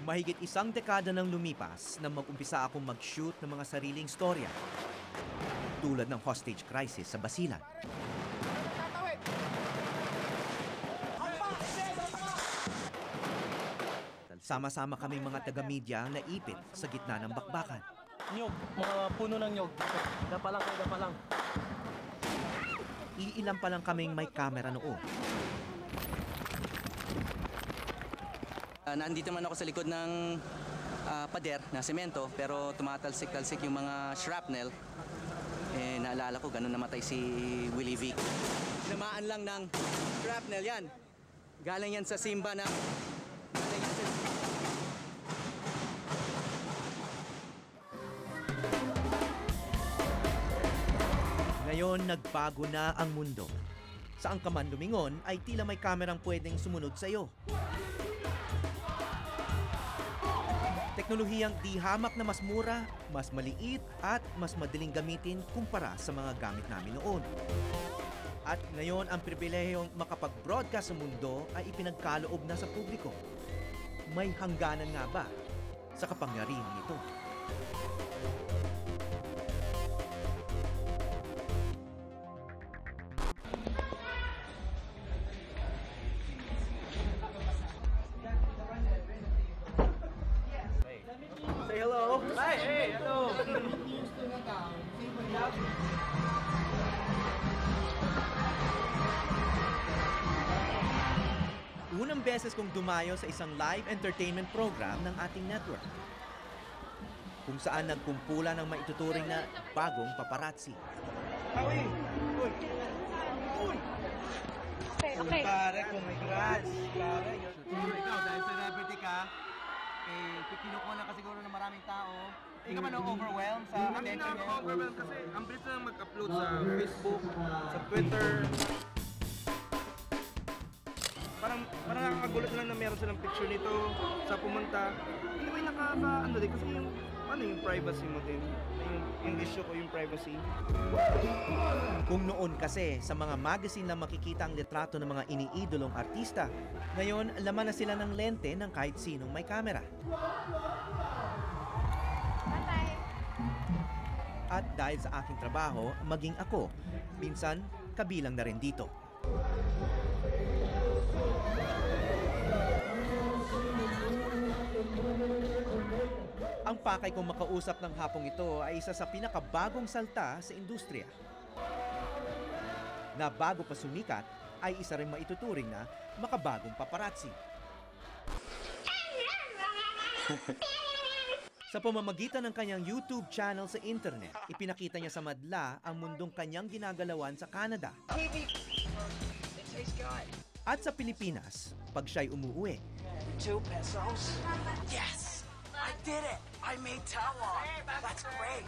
Mahigit isang dekada nang lumipas nang mag-umpisa akong mag-shoot ng mga sariling storya. Tulad ng hostage crisis sa Basilan. Sama-sama kaming mga taga-media na ipit sa gitna ng bakbakan. Nyog, mga puno ng nyog. Dapa lang kayo, dapa lang. Iilan pa lang kaming may camera noon. Ah, nandito man ako sa likod ng ah, pader na semento pero tumatalsik-talsik yung mga shrapnel. Eh, naalala ko, ganun namatay si Willie Vick. Tinamaan lang ng shrapnel yan. Galing yan sa Simba na... Galing. Ngayon, nagbago na ang mundo. Saan ka man lumingon ay tila may kamerang pwedeng sumunod sa Teknolohiyang di hamak na mas mura, mas maliit at mas madaling gamitin kumpara sa mga gamit namin noon. At ngayon, ang pribilehiyong makapag-broadcast sa mundo ay ipinagkaloob na sa publiko. May hangganan nga ba sa kapangyarihan nito? Beses kong dumayo sa isang live entertainment program ng ating network. Kung saan nagkumpula ng maituturing na bagong paparazzi. Okay, okay. Pare, congrats. Pare, you're ikaw, dahil celebrity ka, eh, kinukuha na ka siguro ng maraming tao. Hindi ka ba na-overwhelm sa attention niya? nakaka-overwhelm kasi ang bilis na mag-upload sa Facebook, sa Twitter. Parang parang nakakagulat na lang na meron silang picture nito sa pumunta. Hindi ba yung nakaka ano din kasi yung ano yung privacy mo din. Yung, yung issue ko yung privacy. Kung noon kasi sa mga magazine lang makikita ang litrato ng mga iniidolong artista, ngayon laman na sila ng lente ng kahit sinong may kamera. Bye-bye. At dahil sa aking trabaho, maging ako, minsan kabilang na rin dito. Ang pakay kong makausap ng hapong ito ay isa sa pinakabagong salta sa industriya. Na bago pa sumikat, ay isa rin maituturing na makabagong paparazzi. Sa pamamagitan ng kanyang YouTube channel sa internet, ipinakita niya sa madla ang mundong kanyang ginagalawan sa Canada. At sa Pilipinas, pag siya'y umuwi, Two pesos? Yes! I did it! I made Taiwan! That's great!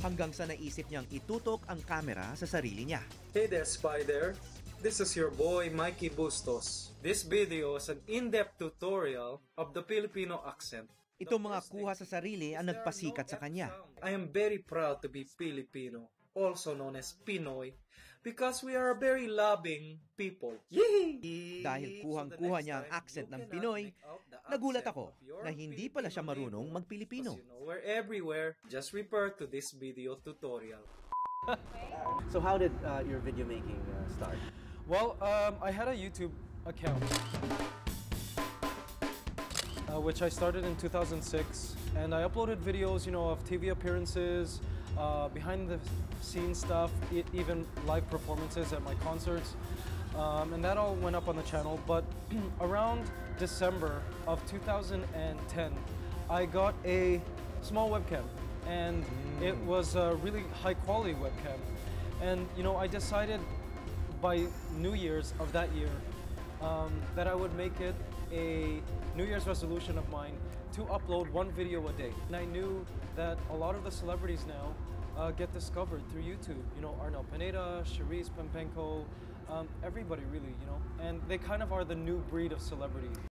hanggang sa naisip niyang itutok ang kamera sa sarili niya. Hey there, Spider. This is your boy, Mikey Bustos. This video is an in-depth tutorial of the Filipino accent. Itong mga kuha sa sarili ang nagpasikat sa kanya. I am very proud to be Filipino, also known as Pinoy, because we are a very loving people. Yee! Dahil kuhang-kuha niya ang accent ng Pinoy, nagulat ako na hindi pala siya marunong magpilipino. You know, we're everywhere. Just refer to this video tutorial. So how did uh, your video making uh, start? Well, um, I had a YouTube account, uh, which I started in 2006, and I uploaded videos, you know, of TV appearances, uh, behind the scenes stuff, e- even live performances at my concerts, um, and that all went up on the channel. But around December of 2010, I got a small webcam, and it was a really high quality webcam, and you know, I decided by New Year's of that year um, that I would make it a New Year's resolution of mine to upload one video a day. And I knew that a lot of the celebrities now uh, get discovered through YouTube. You know, Arnel Pineda, Cherise Pempenko, um, everybody really, you know. And they kind of are the new breed of celebrity.